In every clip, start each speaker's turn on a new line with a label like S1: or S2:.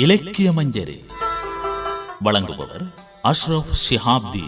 S1: இலக்கிய மஞ்சரி வழங்குபவர் அஷ்ரப் ஷிஹாப்தி.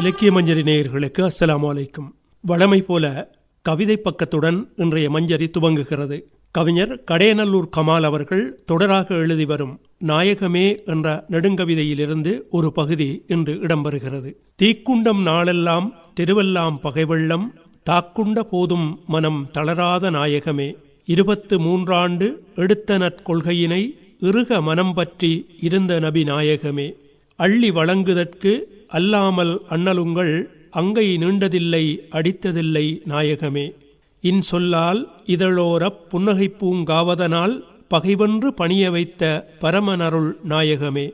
S2: இலக்கிய மஞ்சரி நேயர்களுக்கு அஸ்லாம் வலைக்கும் வழமை போல கவிதை பக்கத்துடன் இன்றைய மஞ்சரி துவங்குகிறது. கவிஞர் கடையநல்லூர் கமால் அவர்கள் தொடராக எழுதி வரும் நாயகமே என்ற நெடுங்கவிதையிலிருந்து ஒரு பகுதி இன்று இடம்பெறுகிறது. தீக்குண்டம் நாளெல்லாம் திருவெல்லாம் பகைவெள்ளம் தாக்குண்ட போதும் மனம் தளராத நாயகமே. இருபத்து மூன்றாண்டு எடுத்த நற்கொள்கையினை இறுக மனம் பற்றி இருந்த நபி நாயகமே. அள்ளி வழங்குதற்கு அல்லாமல் அண்ணலுங்கள் அங்கை நீண்டதில்லை அடித்ததில்லை நாயகமே. இன்சொல்லால் இதழோரப் புன்னகை பூங்காவதனால் பகைவென்று பணிய வைத்த பரமனருள் நாயகமே.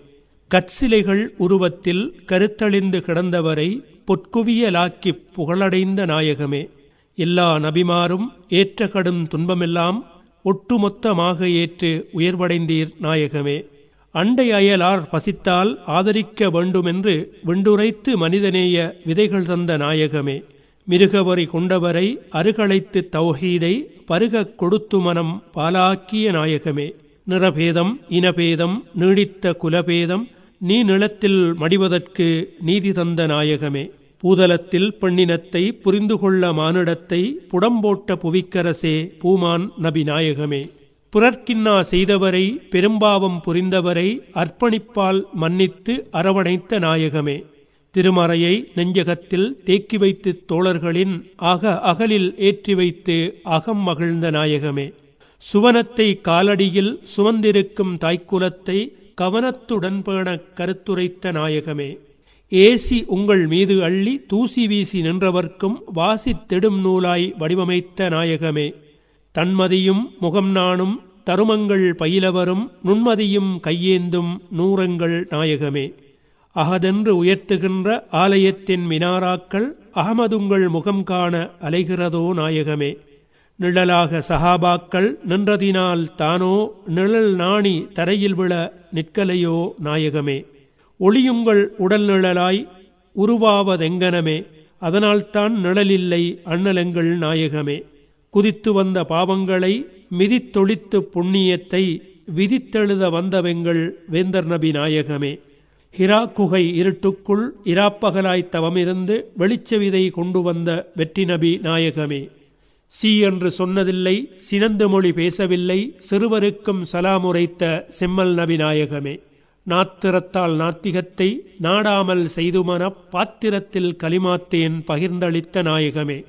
S2: கற்சிலைகள் உருவத்தில் கருத்தழிந்து கிடந்தவரை பொற்குவியலாக்கிப் புகழடைந்த நாயகமே. எல்லா நபிமாரும் ஏற்ற கடும் துன்பமெல்லாம் ஒட்டுமொத்தமாக ஏற்று உயர்வடைந்தீர் நாயகமே. அண்டை அயலார் பசித்தால் ஆதரிக்க வேண்டுமென்று வெண்டுரைத்து மனிதநேய விதைகள் தந்த நாயகமே. மிருகவரி கொண்டவரை அருகழைத்து தௌஹீதை பருகக் கொடுத்து மனம் பாலாக்கிய நாயகமே. நிறபேதம் இனபேதம் நீடித்த குலபேதம் நீ நிலத்தில் மடிவதற்கு நீதி தந்த நாயகமே. பூதலத்தில் பெண்ணினத்தை புரிந்து கொள்ள மானிடத்தை புடம்போட்ட புவிக்கரசே பூமான் நபி நாயகமே. புறர்க்கின்னா செய்தவரை பெரும்பாவம் புரிந்தவரை அர்ப்பணிப்பால் மன்னித்து அரவணைத்த நாயகமே. திருமறையை நெஞ்சகத்தில் தேக்கி வைத்து தோழர்களின் அக அகலில் ஏற்றி வைத்து அகம் மகிழ்ந்த நாயகமே. சுவனத்தை காலடியில் சுமந்திருக்கும் தாய்க்குலத்தை கவனத்துடன் பேண கருத்துரைத்த நாயகமே. ஏசி உங்கள் மீது அள்ளி தூசி வீசி நின்றவர்க்கும் வாசித்தெடும் நூலாய் வடிவமைத்த நாயகமே. தன்மதியும் முகம் நாணும் தருமங்கள் பயிலவரும் நுண்மதியும் கையேந்தும் நூறங்கள் நாயகமே. அகதென்று உயர்த்துகின்ற ஆலயத்தின் மினாராக்கள் அகமதுங்கள் முகம் காண அலைகிறதோ நாயகமே. நிழலாக சஹாபாக்கள் நின்றதினால் தானோ நிழல் நாணி தரையில் விழ நிற்கலையோ நாயகமே. ஒளியுங்கள் உடல் நிழலாய் உருவாவதெங்கனமே. அதனால்தான் நிழலில்லை அண்ணலங்கள் நாயகமே. குதித்து வந்த பாவங்களை மிதித்தொழித்து புண்ணியத்தை விதித்தெழுத வந்தவெங்கள் வேந்தர் நபி நாயகமே. ஹிரா குகை இருட்டுக்குள் இராப்பகலாய் தவமிருந்து வெளிச்சவிதை கொண்டு வந்த வெற்றி நபி நாயகமே. சி என்று சொன்னதில்லை சினந்து மொழி பேசவில்லை சிறுவருக்கும் சலாமுரைத்த செம்மல் நபி நாயகமே நாத்திரத்தால் நாத்திகத்தை நாடாமல் செய்துமன பாத்திரத்தில் களிமாத்தேன் பகிர்ந்தளித்த நாயகமே.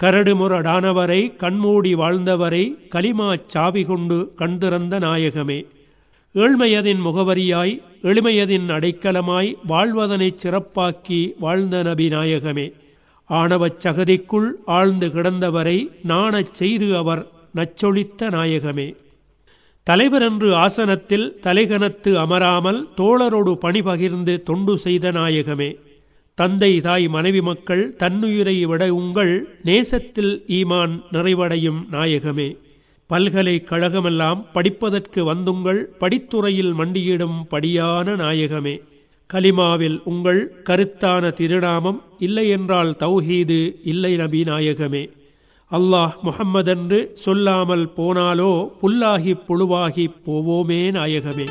S2: கரடுமுரடானவரை கண்மூடி வாழ்ந்தவரை களிமாச் சாவி கொண்டு கண்திறந்த நாயகமே. ஏழ்மையதின் முகவரியாய் எளிமையதின் அடைக்கலமாய் வாழ்வதனைச் சிறப்பாக்கி வாழ்ந்த நபி நாயகமே ஆணவச் சகதிக்குள் ஆழ்ந்து கிடந்தவரை நாணச் செய்து அவர் நச்சொழித்த நாயகமே. தலைவர் என்று ஆசனத்தில் தலைகனத்து அமராமல் தோழரோடு பணிபகிர்ந்து தொண்டு செய்த நாயகமே. தந்தை தாய் மனைவி மக்கள் தன்னுயிரை விட உங்கள் நேசத்தில் ஈமான் நிறைவடையும் நாயகமே. பல்கலைக்கழகமெல்லாம் படிப்பதற்கு வந்துங்கள் படித்துறையில் மண்டியிடும் படியான நாயகமே. கலிமாவில் உங்கள் கருத்தான திருநாமம் இல்லையென்றால் தௌஹீது இல்லை நபி நாயகமே. அல்லாஹ் முஹம்மதென்று சொல்லாமல் போனாலோ புல்லாகி புழுவாகி போவோமே நாயகமே.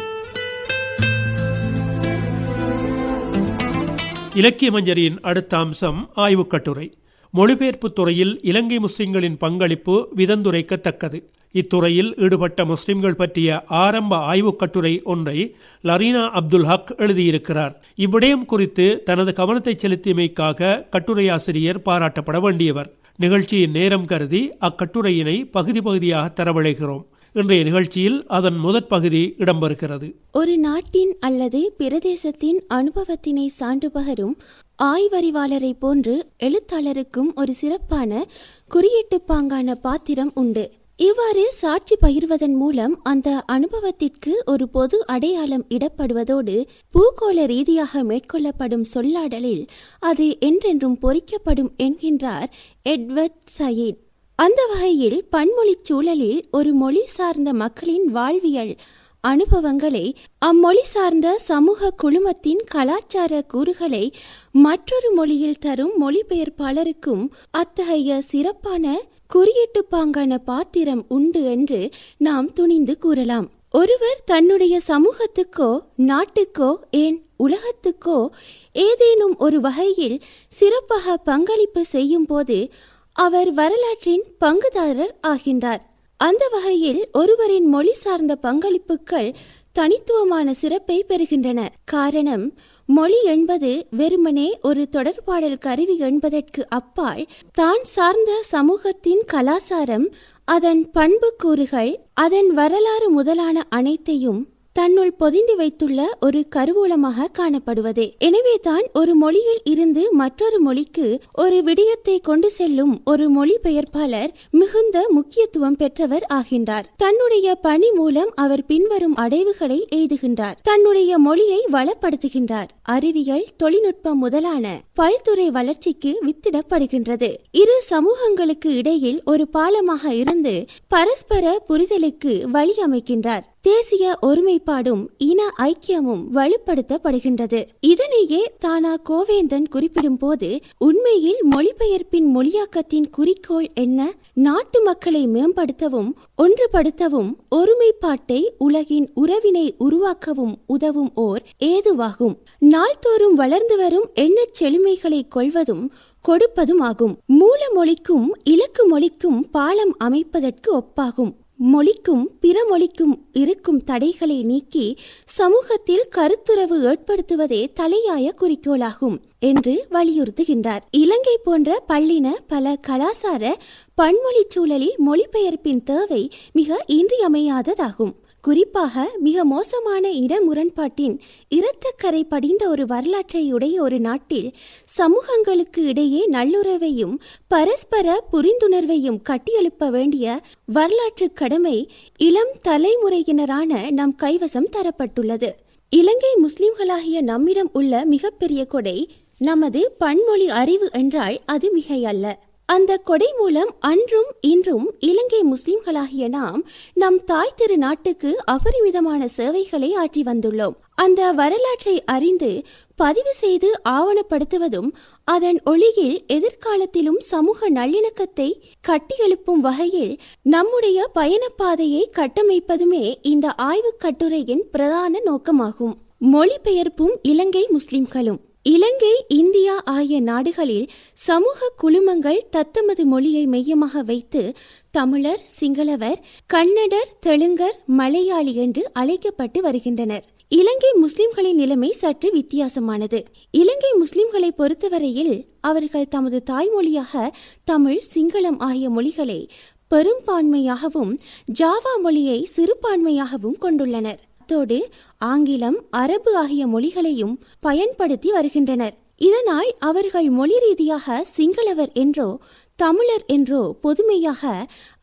S2: இலக்கிய மஞ்சரியின் அடுத்த அம்சம் ஆய்வுக் கட்டுரை. மொழிபெயர்ப்புத் துறையில் இலங்கை முஸ்லிம்களின் பங்களிப்பு விதந்துரைக்கத்தக்கது. இத்துறையில் ஈடுபட்ட முஸ்லிம்கள் பற்றிய ஆரம்ப ஆய்வுக் கட்டுரை ஒன்றை லரீனா அப்துல் ஹக் எழுதியிருக்கிறார். இவ்விடயம் குறித்து தனது கவனத்தை செலுத்தியமைக்காக கட்டுரையாசிரியர் பாராட்டப்பட வேண்டியவர். நிகழ்ச்சியின் நேரம் கருதி அக்கட்டுரையினை பகுதி பகுதியாக தரவழைகிறோம் இன்றைய நிகழ்ச்சியில் அதன் முதற் பகுதி இடம்பெறுகிறது.
S3: ஒரு நாட்டின் அல்லது பிரதேசத்தின் அனுபவத்தினை சான்று பகரும் ஆய்வறிவாளரை போன்று எழுத்தாளருக்கும் ஒரு சிறப்பான குறியீட்டு பாங்கான பாத்திரம் உண்டு. இவ்வாறு சாட்சி பகிர்வதன் மூலம் அந்த அனுபவத்திற்கு ஒரு பொது அடையாளம் இடப்படுவதோடு பூகோள ரீதியாக மேற்கொள்ளப்படும் சொல்லாடலில் அது என்றென்றும் பொறிக்கப்படும் என்கின்றார் எட்வர்ட் சயீத். அந்த வகையில் பன்மொழிச் சூழலில் ஒரு மொழி சார்ந்த மக்களின் வாழ்வியல் அனுபவங்களை அம்மொழி சார்ந்த சமூக குழுமத்தின் கலாச்சார கூறுகளை மற்றொரு மொழியில் தரும் மொழிபெயர்ப்பாளருக்கும் அத்தகைய சிறப்பான குறியீட்டு பாங்கான பாத்திரம் உண்டு என்று நாம் துணிந்து கூறலாம். ஒருவர் தன்னுடைய சமூகத்துக்கோ நாட்டுக்கோ ஏன் உலகத்துக்கோ ஏதேனும் ஒரு வகையில் சிறப்பாக பங்களிப்பு செய்யும் போது அவர் வரலாற்றின் பங்குதாரர் ஆகின்றார். அந்த வகையில் ஒருவரின் மொழி சார்ந்த பங்களிப்புகள் தனித்துவமான சிறப்பை பெறுகின்றன. காரணம் மொழி என்பது வெறுமனே ஒரு தொடர்பாடல் கருவி என்பதற்கு அப்பால் தான் சார்ந்த சமூகத்தின் கலாசாரம் அதன் பண்புக்கூறுகள் அதன் வரலாறு முதலான அனைத்தையும் தன்னுள் பொதிந்து வைத்துள்ள ஒரு கருவூலமாக காணப்படுவது. எனவேதான் ஒரு மொழியில் இருந்து மற்றொரு மொழிக்கு ஒரு விடயத்தை கொண்டு செல்லும் ஒரு மொழிபெயர்ப்பாளர் மிகுந்த முக்கியத்துவம் பெற்றவர் ஆகின்றார். தன்னுடைய பணி மூலம் அவர் பின்வரும் அடைவுகளை எய்துகின்றார். தன்னுடைய மொழியை வளப்படுத்துகின்றார். அறிவியல் தொழில்நுட்பம் முதலான பல்துறை வளர்ச்சிக்கு வித்திடப்படுகின்றது. இரு சமூகங்களுக்கு இடையில் ஒரு பாலமாக இருந்து பரஸ்பர புரிதலுக்கு வழி அமைக்கின்றார் தேசிய ஒருமைப்பாடும் இன ஐக்கியமும் வலுப்படுத்தப்படுகின்றது. இதனையே தானா கோவேந்தன் குறிப்பிடும் போது உண்மையில் மொழிபெயர்ப்பின் மொழியாக்கத்தின் குறிக்கோள் என்ன? நாட்டு மக்களை மேம்படுத்தவும் ஒன்றுபடுத்தவும் ஒருமைப்பாட்டை உலகின் உறவினை உருவாக்கவும் உதவும் ஓர் ஏதுவாகும். நாள்தோறும் வளர்ந்து வரும் எண்ணச் செழுமைகளை கொள்வதும் கொடுப்பதும் ஆகும். மூல மொழிக்கும் இலக்கு மொழிக்கும் பாலம் அமைப்பதற்கு ஒப்பாகும். மொழிக்கும் பிற மொழிக்கும் இருக்கும் தடைகளை நீக்கி சமூகத்தில் கருத்துறவு ஏற்படுத்துவதே தலையாய குறிக்கோளாகும் என்று வலியுறுத்துகின்றார். இலங்கை போன்ற பள்ளின பல கலாசார பன்மொழி சூழலில் மொழிபெயர்ப்பின் தேவை மிக இன்றியமையாததாகும். குறிப்பாக மிக மோசமான இட முரண்பாட்டின் இரத்தக்கரை படிந்த ஒரு வரலாற்றை உடைய ஒரு நாட்டில் சமூகங்களுக்கு இடையே நல்லுறவையும் பரஸ்பர புரிந்துணர்வையும் கட்டியெழுப்ப வேண்டிய வரலாற்று கடமை இளம் தலைமுறையினரான நம் கைவசம் தரப்பட்டுள்ளது. இலங்கை முஸ்லிம்களாகிய நம்மிடம் உள்ள மிகப்பெரிய கொடை நமது பன்மொழி அறிவு என்றால் அது மிகையல்ல. அந்த கொடை மூலம் அன்றும் இன்றும் இலங்கை முஸ்லிம்களாகிய நாம் நம் தாய் திரு நாட்டுக்கு அபரிமிதமான சேவைகளை ஆற்றி வந்துள்ளோம். அந்த வரலாற்றை அறிந்து பதிவு செய்து ஆவணப்படுத்துவதும் அதன் ஒளியில் எதிர்காலத்திலும் சமூக நல்லிணக்கத்தை கட்டியெழுப்பும் வகையில் நம்முடைய பயணப்பாதையை கட்டமைப்பதுமே இந்த ஆய்வுக் கட்டுரையின் பிரதான நோக்கமாகும். மொழிபெயர்ப்பும் இலங்கை முஸ்லிம்களும். இலங்கை இந்தியா ஆகிய நாடுகளில் சமூக குழுமங்கள் தத்தமது மொழியை மையமாக வைத்து தமிழர் சிங்களவர் கன்னடர் தெலுங்கர் மலையாளி என்று அழைக்கப்பட்டு வருகின்றனர். இலங்கை முஸ்லிம்களின் நிலைமை சற்று வித்தியாசமானது. இலங்கை முஸ்லிம்களை பொறுத்தவரையில் அவர்கள் தமது தாய்மொழியாக தமிழ் சிங்களம் ஆகிய மொழிகளை பெரும்பான்மையாகவும் ஜாவா மொழியை சிறுபான்மையாகவும் கொண்டுள்ளனர். அத்தோடு ஆங்கிலம் அரபு ஆகிய மொழிகளையும் பயன்படுத்தி வருகின்றனர். இதனால் அவர்கள் மொழி ரீதியாக சிங்களவர் என்றோ தமிழர் என்றோ பொதுமையாக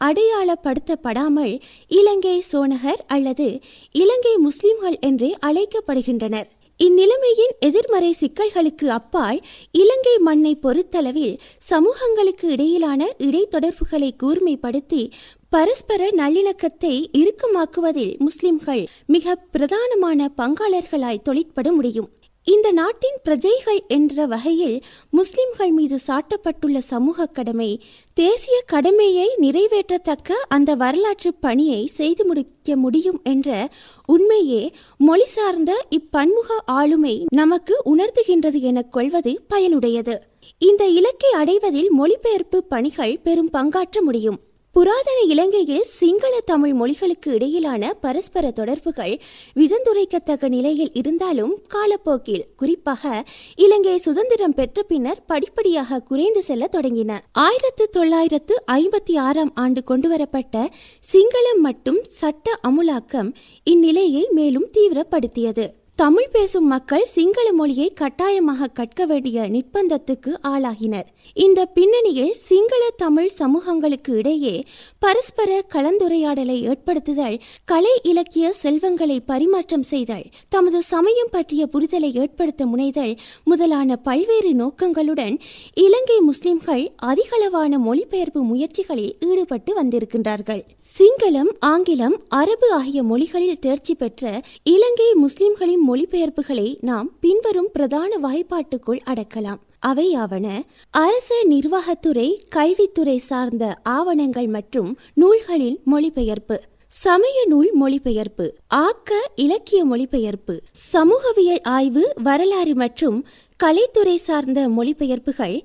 S3: அடையாளப்படுத்தப்படாமல் இலங்கை சோனகர் அல்லது இலங்கை முஸ்லிம்கள் என்றே அழைக்கப்படுகின்றனர். இந்நிலைமையின் எதிர்மறை சிக்கல்களுக்கு அப்பால் இலங்கை மண்ணை பொறுத்தளவில் சமூகங்களுக்கு இடையிலான இடைத்தொடர்புகளை கூர்மைப்படுத்தி பரஸ்பர நல்லிணக்கத்தை இறுக்கமாக்குவதில் முஸ்லிம்கள் மிக பிரதானமான பங்காளர்களாய் தொழிற்பட முடியும். இந்த நாட்டின் பிரஜைகள் என்ற வகையில் முஸ்லிம்கள் மீது சாட்டப்பட்டுள்ள சமூக கடமை தேசிய கடமையை நிறைவேற்றத்தக்க அந்த வரலாற்று பணியை செய்து முடிக்க முடியும் என்ற உண்மையே மொழி சார்ந்த இப்பன்முக ஆளுமை நமக்கு உணர்த்துகின்றது எனக் கொள்வது பயனுடையது. இந்த இலக்கை அடைவதில் மொழிபெயர்ப்பு பணிகள் பெரும் பங்காற்ற முடியும். புராதன இலங்கையில் சிங்கள தமிழ் மொழிகளுக்கு இடையிலான பரஸ்பர தொடர்புகள் விதந்துரைக்கத்தக்க நிலையில் இருந்தாலும் காலப்போக்கில் குறிப்பாக இலங்கை சுதந்திரம் பெற்ற பின்னர் படிப்படியாக குறைந்து செல்ல தொடங்கின. ஆயிரத்து தொள்ளாயிரத்து ஐம்பத்தி ஆறாம் ஆண்டு கொண்டுவரப்பட்ட சிங்களம் மட்டும் சட்ட அமுலாக்கம் இந்நிலையை மேலும் தீவிரப்படுத்தியது. தமிழ் பேசும் மக்கள் சிங்கள மொழியை கட்டாயமாக கற்க வேண்டிய நிர்பந்தத்துக்கு ஆளாகினர். இந்த பின்னணியில் சிங்கள தமிழ் சமூகங்களுக்கு இடையே பரஸ்பர கலந்துரையாடலை ஏற்படுத்துதல் கலை இலக்கிய செல்வங்களை பரிமாற்றம் செய்தல் தமது சமயம் பற்றிய புரிதலை ஏற்படுத்த முனைதல் முதலான பல்வேறு நோக்கங்களுடன் இலங்கை முஸ்லிம்கள் அதிகளவான மொழிபெயர்ப்பு முயற்சிகளில் ஈடுபட்டு வந்திருக்கின்றார்கள். சிங்களம் ஆங்கிலம் அரபு ஆகிய மொழிகளில் தேர்ச்சி பெற்ற இலங்கை முஸ்லிம்களின் மொழிபெயர்ப்புகளை நாம் பின்வரும் பிரதான வகைப்பாட்டுக்குள் அடக்கலாம். அவையாவன அரச நிர்வாகத்துறை கல்வித்துறை சார்ந்த ஆவணங்கள் மற்றும் நூல்களின் மொழிபெயர்ப்பு சமய நூல் மொழிபெயர்ப்பு ஆக்க இலக்கிய மொழிபெயர்ப்பு சமூகவியல் ஆய்வு வரலாறு மற்றும் கலைத்துறை சார்ந்த மொழிபெயர்ப்புகள்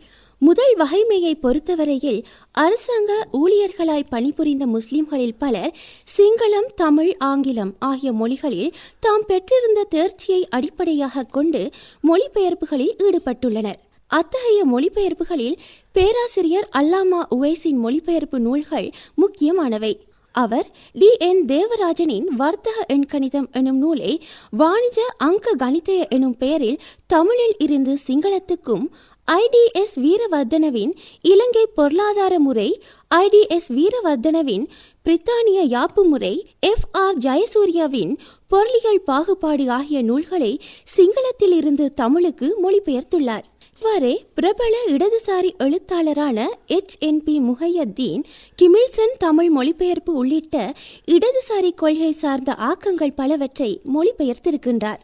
S3: முதல் வகைமையை பொறுத்தவரையில் அரசாங்க ஊழியர்களாய் பணிபுரிந்த முஸ்லிம்களில் பலர் சிங்களம் தமிழ் ஆங்கிலம் ஆகிய மொழிகளில் தாம் பெற்றிருந்த தேர்ச்சியை அடிப்படையாக கொண்டு மொழிபெயர்ப்புகளில் ஈடுபட்டுள்ளனர். அத்தகைய மொழிபெயர்ப்புகளில் பேராசிரியர் அல்லாமா உவைஸின் மொழிபெயர்ப்பு நூல்கள் முக்கியமானவை. அவர் டி. என். தேவராஜனின் வர்த்தக எண்கணிதம் எனும் நூலை வாணிஜ அங்க கணிதய எனும் பெயரில் தமிழில் இருந்து சிங்களத்துக்கும் ஐடிஎஸ் வீரவர்தனவின் இலங்கை பொருளாதார முறை ஐடிஎஸ் வீரவர்தனவின் பிரித்தானிய யாப்பு முறை எஃப் ஆர் ஜெயசூர்யாவின் பொருளிகள் பாகுபாடு ஆகிய நூல்களை சிங்களத்தில் இருந்து தமிழுக்கு மொழிபெயர்த்துள்ளார். இவ்வாறே பிரபல இடதுசாரி எழுத்தாளரான எச் என் பி முஹையத்தீன் கிமில்சன் தமிழ் மொழிபெயர்ப்பு உள்ளிட்ட இடதுசாரி கொள்கை சார்ந்த ஆக்கங்கள் பலவற்றை மொழிபெயர்த்திருக்கின்றார்.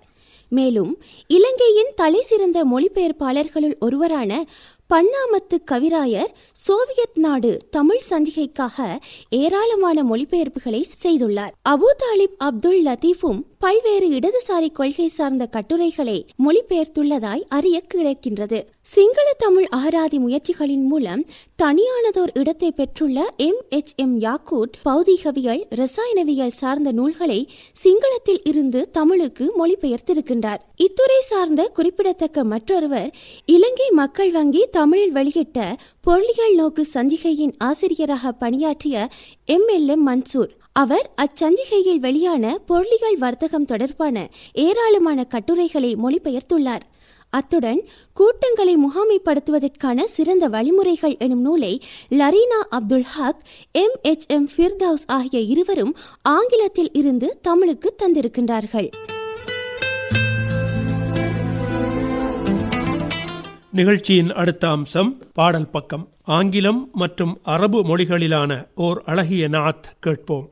S3: மேலும் இலங்கையின் தலை சிறந்த மொழிபெயர்ப்பாளர்களுள் ஒருவரான பன்னாமத்து கவிராயர் சோவியத் நாடு தமிழ் சஞ்சிகைக்காக ஏராளமான மொழிபெயர்ப்புகளை செய்துள்ளார். அபு தாலிப் அப்துல் லத்தீஃபும் பல்வேறு இடதுசாரி கொள்கை சார்ந்த கட்டுரைகளை மொழிபெயர்த்துள்ளதாய் அறிய கிடைக்கின்றது. சிங்கள தமிழ் அகராதி முயற்சிகளின் மூலம் தனியானதோர் இடத்தை பெற்றுள்ள எம். எச். எம். யாக்கூட் பௌதிகவியல் ரசாயனவியல் சார்ந்த நூல்களை சிங்களத்தில் இருந்து தமிழுக்கு மொழிபெயர்த்திருக்கின்றார். இத்துறை சார்ந்த குறிப்பிடத்தக்க மற்றொருவர் இலங்கை மக்கள் வங்கி தமிழில் வெளியிட்ட பொருளியல் நோக்கு சஞ்சிகையின் ஆசிரியராக பணியாற்றிய எம். எல். எம். மன்சூர். அவர் அச்சஞ்சிகையில் வெளியான பொருளிகள் வர்த்தகம் தொடர்பான ஏராளமான கட்டுரைகளை மொழிபெயர்த்துள்ளார். அத்துடன் கூட்டங்களை முகாமைப்படுத்துவதற்கான சிறந்த வழிமுறைகள் எனும் நூலை Lareena Abdul Haq M. H. M. Firdaus ஆகிய இருவரும் ஆங்கிலத்தில் இருந்து தமிழுக்கு தந்திருக்கின்றார்கள்.
S2: நிகழ்ச்சியின் அடுத்த அம்சம் பாடல் பக்கம். ஆங்கிலம் மற்றும் அரபு மொழிகளிலான ஓர் அழகிய நாத் கேட்போம்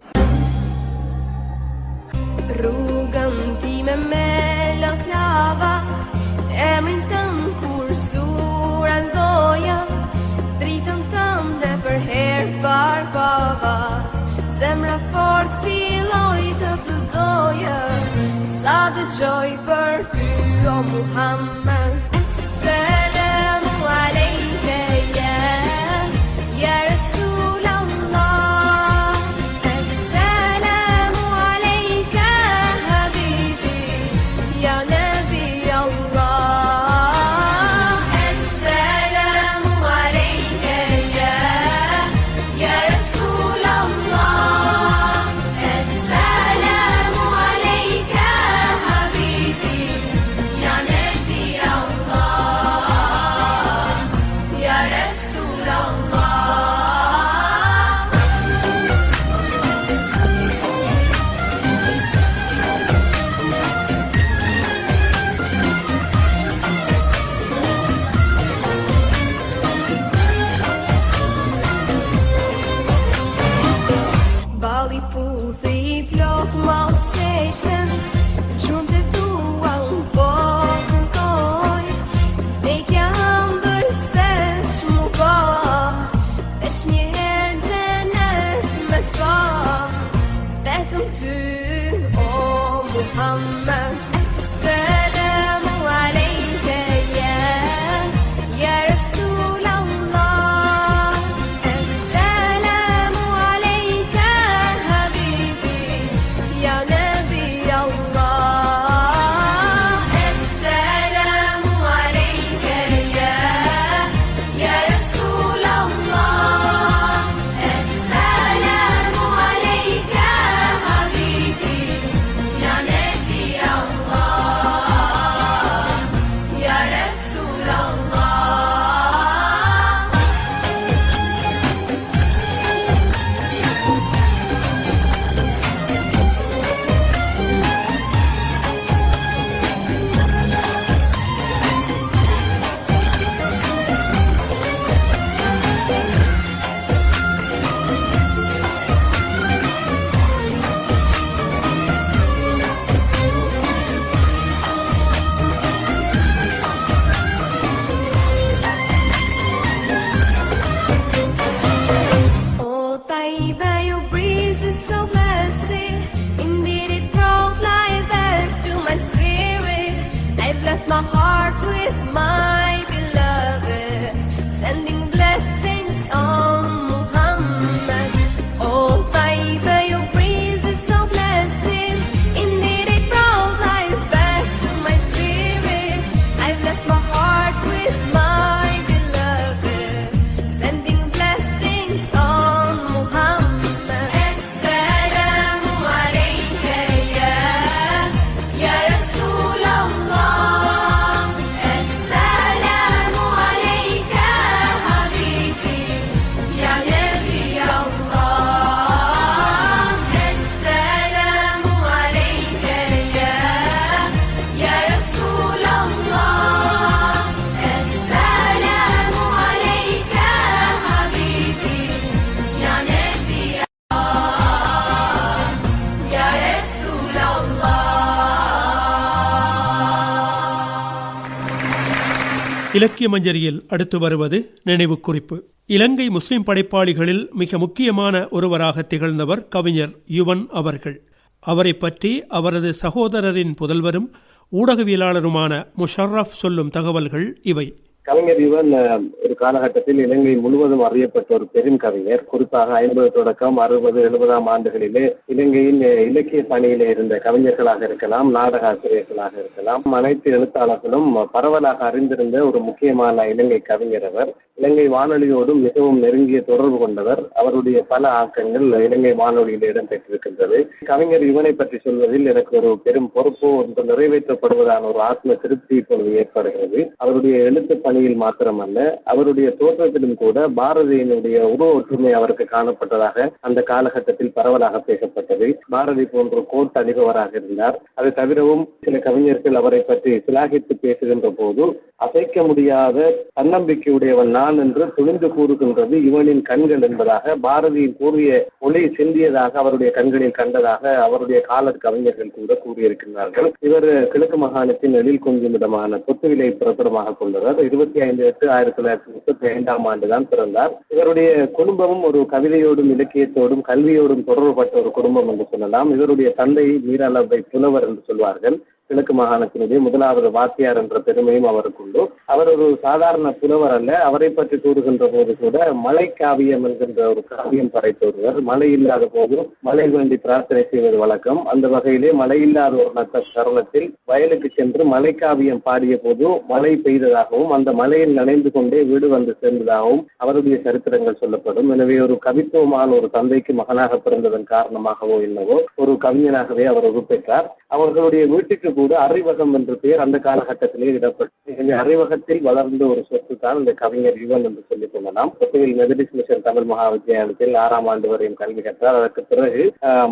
S4: Rogant i mig mellan klava Är min tankor soran goja Dritan tam det per helt bar bava Semra fort piloj të të doja Sa të gjoj për ty o Muhammed 要能
S2: இலக்கிய மஞ்சரியில் அடுத்து வருவது நினைவு குறிப்பு. இலங்கை முஸ்லிம் படைப்பாளிகளில் மிக முக்கியமான ஒருவராக திகழ்ந்தவர் கவிஞர் யுவன் அவர்கள். அவரை பற்றி அவரது சகோதரரின் புதல்வரும் ஊடகவியலாளருமான முஷர்ரஃப் சொல்லும் தகவல்கள் இவை.
S5: கவிஞர் இவன் ஒரு காலகட்டத்தில் இலங்கை முழுவதும் அறியப்பட்ட ஒரு பெரும் கவிஞர். குறிப்பாக ஐம்பது தொடக்கம் அறுபது எழுபதாம் ஆண்டுகளிலே இலங்கையின் இலக்கிய பணியிலே இருந்த கவிஞர்களாக இருக்கலாம் நாடக ஆசிரியர்களாக இருக்கலாம். அனைத்து எழுத்தாளர்களும் பரவலாக அறிந்திருந்த ஒரு முக்கியமான இலங்கை கவிஞர் அவர். இலங்கை வானொலியோடும் மிகவும் நெருங்கிய தொடர்பு கொண்டவர். அவருடைய பல ஆக்கங்கள் இலங்கை வானொலியில் இடம்பெற்றிருக்கின்றது. கவிஞர் இவனை பற்றி சொல்வதில் எனக்கு ஒரு பெரும் பொறுப்பு ஒன்று நிறைவேற்றப்படுவதான ஒரு ஆத்ம திருப்தி இப்பொழுது ஏற்படுகிறது. அவருடைய எழுத்து பணி பாணியில் மாத்திரமல்ல அவருடைய தோற்றத்திலும் கூட பாரதியினுடைய உருவ ஒற்றுமை அவருக்கு காணப்பட்டதாக அந்த காலகட்டத்தில் பரவலாக பேசப்பட்டது. பாரதி போன்ற கோட் அணிபவராக இருந்தார். அது தவிரவும் சில கவிஞர்கள் அவரை பற்றி சிலாகித்து பேசுகின்ற போது அசைக்க முடியாத தன்னம்பிக்கையுடையவன் நான் என்று துணிந்து கூறுகின்றது இவனின் கண்கள் என்பதாக பாரதியின் கூறிய ஒளி சிந்தியதாக அவருடைய கண்களில் கண்டதாக அவருடைய கால கவிஞர்கள் கூட கூறியிருக்கிறார்கள் இவர் கிழக்கு மாகாணத்தின் எழில் கொஞ்சமிடமான கொத்துவிலை பிரபலமாக கொண்டவர் இருபத்தி ஐந்து எட்டு ஆயிரத்தி தொள்ளாயிரத்தி முப்பத்தி ஐந்தாம் ஆண்டு தான் பிறந்தார். இவருடைய குடும்பமும் ஒரு கவிதையோடும் இலக்கியத்தோடும் கல்வியோடும் தொடர்புபட்ட ஒரு குடும்பம் என்று சொல்லலாம். இவருடைய தந்தை மீராலவை புலவர் என்று சொல்வார்கள். கிழக்கு மாகாணத்தினுடைய முதலாவது வாத்தியார் என்ற பெருமையும் அவருக்கு உண்டு. அவர் ஒரு சாதாரண புலவர் அல்ல. அவரை பற்றி கூறுகின்ற போது கூட மலை காவியம் என்கின்ற ஒரு காவியம் படைத்தொருவர் மழை இல்லாத போது மழை வேண்டி பிரார்த்தனை செய்வது வழக்கம். அந்த வகையிலே மழை இல்லாத ஒரு தருணத்தில் வயலுக்கு சென்று மலை காவியம் பாடிய போது மழை பெய்ததாகவும் அந்த மலையில் நனைந்து கொண்டே வீடு வந்து சேர்ந்ததாகவும் அவருடைய சரித்திரங்கள் சொல்லப்படும். எனவே ஒரு கவித்துவமான ஒரு தந்தைக்கு மகனாக பிறந்ததன் காரணமாகவோ என்னவோ ஒரு கவிஞனாகவே அவர் உருப்பெற்றார். அவர்களுடைய வீட்டுக்கு கூட அறிவகம் என்ற பெயர் அந்த காலகட்டத்திலே இடப்பட்டு இந்த அறிவகத்தில் வளர்ந்த ஒரு சொத்து தான் இந்த கவிஞர் யுவன் என்று சொல்லிக் கொள்ளலாம். கொத்தையில் மெதடிஸ் மிஷன் தமிழ் மகா வித்தியாலயத்தில் ஆறாம் ஆண்டு வரையும் கல்வி கற்றார். அதற்கு பிறகு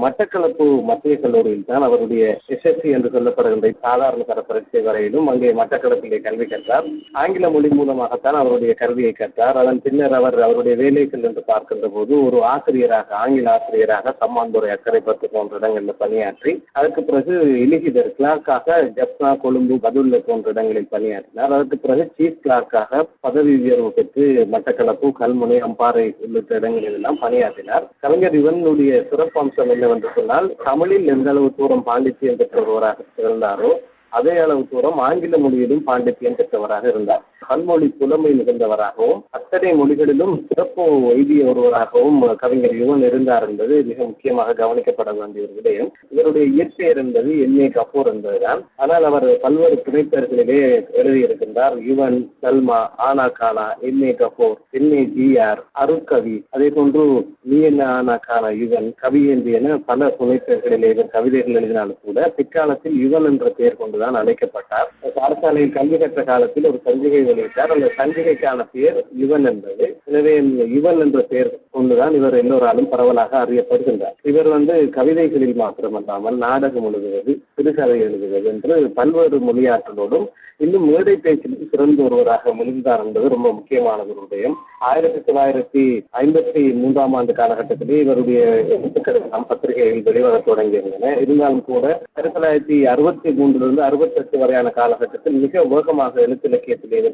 S5: மட்டக்களப்பு மத்திய கல்லூரியில் தான் அவருடைய எஸ்எஸ்சி என்று சொல்லப்படுகின்ற சாதாரண தர பரீட்சை வரையிலும் அங்கே மட்டக்களப்பிலே கல்வி கற்றார். ஆங்கில மொழி மூலமாகத்தான் அவருடைய கல்வியை கற்றார். அதன் பின்னர் அவர் அவருடைய வேலைகள் என்று பார்க்கின்ற போது ஒரு ஆசிரியராக ஆங்கில ஆசிரியராக சம்மாந்துறை அக்கறை பத்து போன்ற இடங்களில் பணியாற்றி அதற்கு பிறகு இலிகிதர் எலிகிதர் கிளார்க்காக ஜப்னா கொழும்பு பதுல்ல போன்ற இடங்களில் பணியாற்றினார். அதற்கு பிறகு சீஃப் கிளார்க்காக பதவி உயர்வு பெற்று மட்டக்களப்பு கல்முனை அம்பாறை உள்ளிட்ட இடங்களில் எல்லாம் பணியாற்றினார். கலைஞர் இவனுடைய சிறப்பம்சம் என்னவென்று சொன்னால் தமிழில் எந்த அளவு தூரம் பாண்டித்யம் பெற்ற ஒருவராக இருந்தாரோ அதே அளவு தூரம் ஆங்கில மொழியிலும் பாண்டித்யம் பெற்றவராக இருந்தார். பன்மொழி புலமை மிகுந்தவராகவும் அத்தனை மொழிகளிலும் சிறப்பு எழுதிய ஒருவராகவும் கவிஞர் யுவன் இருந்தார் என்பது மிக முக்கியமாக கவனிக்கப்பட வேண்டிய ஒரு விடயம். இவருடைய இயற்பெயர் என்பது என் ஏ. கபூர் என்பதுதான். ஆனால் அவர் பல்வேறு புனைப்பெயர்களிலே எழுதியிருக்கின்றார். யுவன் சல்மா ஆனா கானா N A. Gafoor N A. G. R. அருட்கவி அதே போன்று நீ என்ன ஆனா கானா யுவன் கவி என்று என பல புனைப்பெயர்களிலே இவர் கவிதைகள் எழுதினாலும் கூட பிற்காலத்தில் யுவன் என்ற பெயர் கொண்டுதான் அழைக்கப்பட்டார். பாடசாலையில் கல்வி கற்ற காலத்தில் ஒரு சஞ்சிகை சொல்லியிருக்கார் அந்த சஞ்சிகைக்கான பெயர் யுவன் என்பது. எனவே இந்த யுவன் என்ற பெயர் கொண்டுதான் இவர் எல்லோராலும் பரவலாக அறியப்படுகின்றார். இவர் வந்து கவிதைகளில் மாத்திரமல்லாமல் நாடகம் எழுதுவது சிறுகதை எழுதுவது என்று பல்வேறு மொழியாற்றலோடும் இன்னும் மேடை பேச்சிலும் சிறந்த ஒருவராக முழுந்தார் என்பது ரொம்ப முக்கியமானது ஒரு விடயம். ஆயிரத்தி தொள்ளாயிரத்தி ஐம்பத்தி மூன்றாம் ஆண்டு காலகட்டத்திலே இவருடைய எழுத்துக்கள் பத்திரிகைகள் வெளிவர தொடங்கியிருந்தன. இருந்தாலும் கூட ஆயிரத்தி தொள்ளாயிரத்தி அறுபத்தி மூன்றிலிருந்து அறுபத்தி எட்டு வரையான காலகட்டத்தில் மிக வேகமாக எழுத்து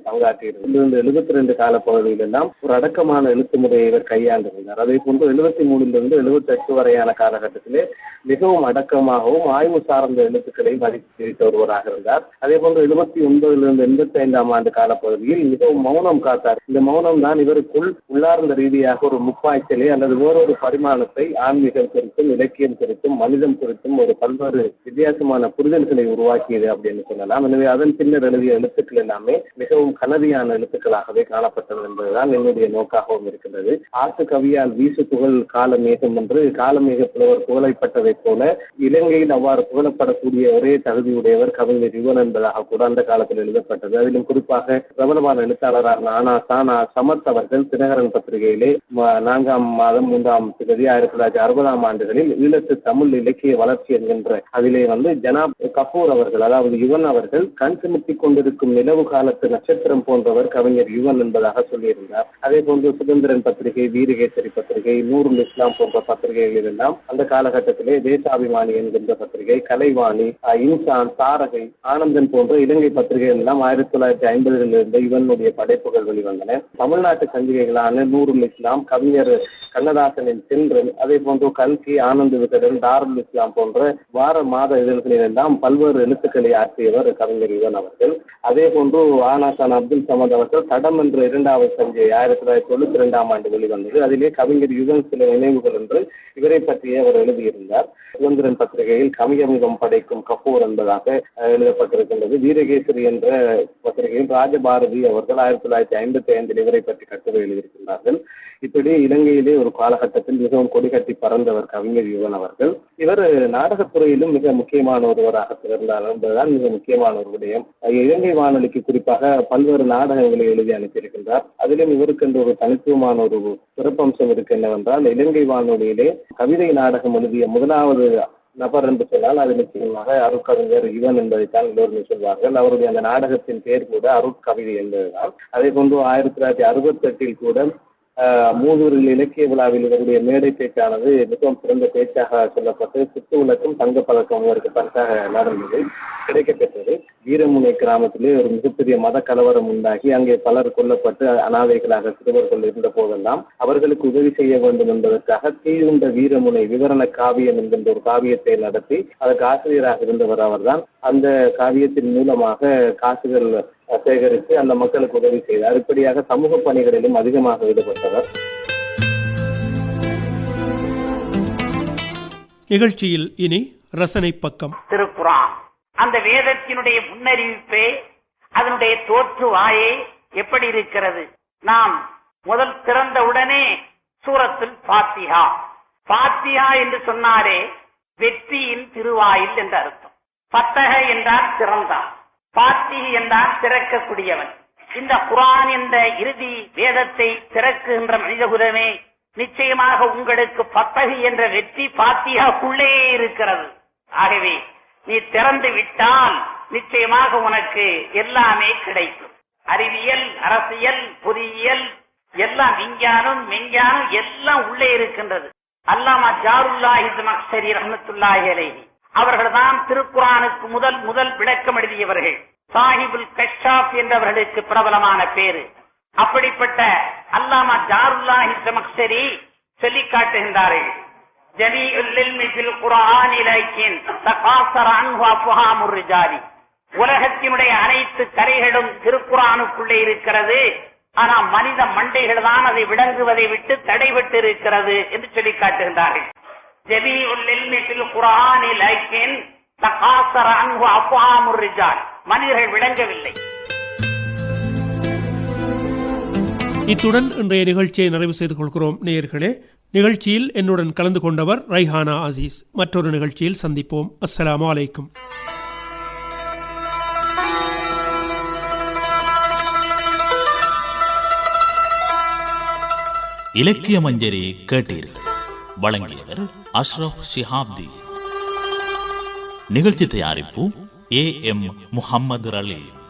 S5: இலக்கியத்திலே இந்த எழுபத்தி ரெண்டு கால எல்லாம் ஒரு அடக்கமான எழுத்து முறையை இவர் கையாண்டிருந்தார். அதே போன்று எழுபத்தி மூணிலிருந்து எழுபத்தி எட்டு வரையான காலகட்டத்திலே மிகவும் அடக்கமாகவும் ஆய்வு சார்ந்த எழுத்துக்களை மதிப்பித்த ஒருவராக இருந்தார். அதே போன்று எழுபத்தி ஒன்பதிலிருந்து எண்பத்தி ஐந்தாம் ஆண்டு காலப்பகுதியில் மிகவும் மௌனம் காத்தார். இந்த மௌனம் தான் இவருக்குள் உள்ளார்ந்த ரீதியாக ஒரு முப்பாய்ச்சலை அல்லது வேறொரு பரிமாணத்தை ஆன்மீகம் குறித்தும் இலக்கியம் குறித்தும் மனிதம் குறித்தும் ஒரு பல்வேறு வித்தியாசமான புரிதல்களை உருவாக்கியது அப்படின்னு சொல்லலாம். எனவே அதன் பின்னர் எழுதிய எழுத்துக்கள் எல்லாமே மிகவும் கனதியான எழுத்துக்களாகவே காணப்பட்டது என்பதுதான் என்னுடைய நோக்காகவும் இருக்கின்றது. ஆத்து கவியால் வீசு புகழ் காலமேகம் என்று காலமேக புலவர் புகழப்பட்டதைப் போல இலங்கையில் அவ்வாறு புகழப்படக்கூடிய ஒரே தகுதியுடையவர் கவிஞர் யுவன் என்பதாக கூட அந்த காலத்தில் எழுதப்பட்டது. அதிலும் குறிப்பாக பிரபலமான எழுத்தாளரான நானா சானா சமத் அவர்கள் தினகரன் பத்திரிகையிலே நான்காம் மாதம் மூன்றாம் தேதி ஆயிரத்தி தொள்ளாயிரத்தி அறுபதாம் ஆண்டுகளில் ஈழத்து தமிழ் இலக்கிய வளர்ச்சி என்கின்ற அதிலே வந்து ஜனாப் கபூர் அவர்கள் அதாவது யுவன் அவர்கள் கண் சிமிட்டிக் கொண்டிருக்கும் நிலவு காலத்து நட்சத்திரம் போன்றவர் கவிஞர் யுவன் என்பதாக சொல்லியிருந்தார். அதே போன்று சுதந்திரன் பத்திரிகை வீரகேசரி பத்திரிகை நூறுல் இஸ்லாம் போன்ற பத்திரிகைகள் எல்லாம் அந்த காலகட்டத்திலே தேசாபிமானி என்கின்ற பத்திரிகை கலைவாணி இன்சான் தாரகை ஆனந்தன் போன்ற இலங்கை பத்திரிகைகள் எல்லாம் ஆயிரத்தி தொள்ளாயிரத்தி ஐம்பதுகளில் இருந்து இவனுடைய படைப்புகள் வெளிவந்தன. தமிழ்நாட்டு சஞ்சிகைகளான நூறுல் இஸ்லாம் கவிஞர் கண்ணதாசனின் சென்றல் அதே போன்று கல்கி ஆனந்த விகடன் தாருல் இஸ்லாம் போன்ற வார மாத இதழ்களில் எல்லாம் பல்வேறு எழுத்துக்களை ஆற்றியவர் கவிஞர் யுவன் அவர்கள். அதே போன்று ஆனாசான் அப்துல் சமத் அவர்கள் தடம் என்ற இரண்டாவது சஞ்சை ஆயிரத்தி தொள்ளாயிரத்தி தொண்ணூத்தி இரண்டாம் ஆண்டு வெளிவந்தது. அதிலே கவிஞர் யுகன் சில நினைவுகள் என்று இவரை பற்றியே அவர் எழுதியிருந்தார். சுதந்திரன் பத்திரிகையில் கவியமிகம் படைக்கும் கபூர் என்பதாக எழுதப்பட்டிருக்கின்றது. வீரகேசரி என்ற பத்திரிகையில் ராஜபாரதி அவர்கள் ஆயிரத்தி தொள்ளாயிரத்தி ஐம்பத்தி ஐந்தில் இவரை பற்றி கட்டுரை எழுதியிருக்கின்றார்கள். இப்படி இலங்கையிலே ஒரு காலகட்டத்தில் மிகவும் கொடிகட்டி பறந்தவர் கவிஞர் யுவன் அவர்கள். இவர் நாடகத்துறையிலும் மிக முக்கியமான ஒருவராக திகழ்ந்தார் என்பதுதான் மிக முக்கியமான ஒரு விடயம். இலங்கை வானொலிக்கு குறிப்பாக பல்வேறு நாடகங்களை எழுதி அனுப்பியிருக்கின்றார். அதிலும் இவருக்கு என்று ஒரு தனித்துவமான ஒரு சிறப்பம்சம் இருக்கு என்னவென்றால் இலங்கை வானொலியிலே கவிதை நாடகம் எழுதிய முதலாவது நபர் என்று சொன்னால் அது நிச்சயமாக அருட்கவிஞர் இவன் என்பதைத்தான் எல்லோருமே சொல்வார்கள். அவருடைய அந்த நாடகத்தின் பேர் கூட அருட்கவிதை என்பதுதான். அதே போன்று ஆயிரத்தி தொள்ளாயிரத்தி அறுபத்தி எட்டில் கூட மூதூரில் இலக்கிய விழாவில் இவருடைய மேடை பேச்சானது மிகவும் சிறந்த பேச்சாக சொல்லப்பட்டு சித்து உலகம் தங்க பதக்கம் இவருக்கு பரிசாக நடந்தது கிடைக்கப்பெற்றது. வீரமுனை கிராமத்திலே ஒரு மிகப்பெரிய மத கலவரம் உண்டாகி அங்கே பலர் கொல்லப்பட்டு அனாதைகளாக சிறுவர்கள் இருந்த போதெல்லாம் அவர்களுக்கு உதவி செய்ய வேண்டும் என்பதற்காக தீயுண்ட வீரமுனை விவரண காவியம் என்கின்ற ஒரு காவியத்தை நடத்தி அதற்கு ஆசிரியராக இருந்தவர் அவர்தான். அந்த காவியத்தின் மூலமாக காசுகள் சேகரித்து அந்த மக்களுக்கு உதவி செய்தார். இப்படியாக சமூக பணிகளிலும் அதிகமாக ஈடுபட்டவர்.
S2: நிகழ்ச்சியில் இனி ரசனை பக்கம்.
S6: திருக்குரான் அந்த வேதத்தினுடைய முன்னறிவிப்பே அதனுடைய தோற்றுவாயே எப்படி இருக்கிறது? நாம் முதல் திறந்த உடனே சூரத்தில் பாத்திஹா பாத்திஹா என்று சொன்னாலே வெற்றியின் திருவாயில் என்று அர்த்தம். பத்தக என்றால் திறந்தான் பாத்திகி என்றால் திறக்கக்கூடியவன் இந்த குரான் என்ற இறுதி வேதத்தை திறக்குகின்ற மனிதகுலமே நிச்சயமாக உங்களுக்கு பத்தகி என்ற வெற்றி பாத்தியாக்குள்ளே இருக்கிறது. ஆகவே நீ திறந்து விட்டால் நிச்சயமாக உனக்கு எல்லாமே கிடைக்கும். அறிவியல் அரசியல் பொறியியல் எல்லாம் விஞ்ஞானம் மெஞ்ஞானம் எல்லாம் உள்ளே இருக்கின்றது. அல்லாமா ஜாருல்லாஹி மக்சரி ரஹமத்துல்லாஹி அலைஹி. அவர்கள்தான் திருக்குறானுக்கு முதல் முதல் விளக்கம் எழுதியவர்கள். சாஹிபுல் கஷாப் என்றவர்களுக்கு பிரபலமான பேரு. அப்படிப்பட்ட அல்லாமா ஜாருல்லாஹி சமக்சரி சொல்லி காட்டுகின்றார்கள். உலகத்தினுடைய அனைத்து கரைகளும் திருக்குறானுக்குள்ளே இருக்கிறது. ஆனா மனித மண்டைகள் தான் அதை விளங்குவதை விட்டு தடைபட்டு இருக்கிறது என்று சொல்லி காட்டுகின்றார்கள். மனிதர்கள் விளங்கவில்லை.
S2: இத்துடன் இன்றைய நிகழ்ச்சியை நிறைவு செய்து கொள்கிறோம். நேயர்களே நிகழ்ச்சியில் என்னுடன் கலந்து கொண்டவர் ரைஹானா அசீஸ். மற்றொரு நிகழ்ச்சியில் சந்திப்போம். அஸ்ஸலாமு அலைக்கும்.
S1: இலக்கிய மஞ்சரி கேட்டீர்கள். வழங்கியவர் அஷ்ரப் ஷிஹாப்தி. நிகழ்ச்சி தயாரிப்பு ஏ எம் முஹம்மது ரலீம்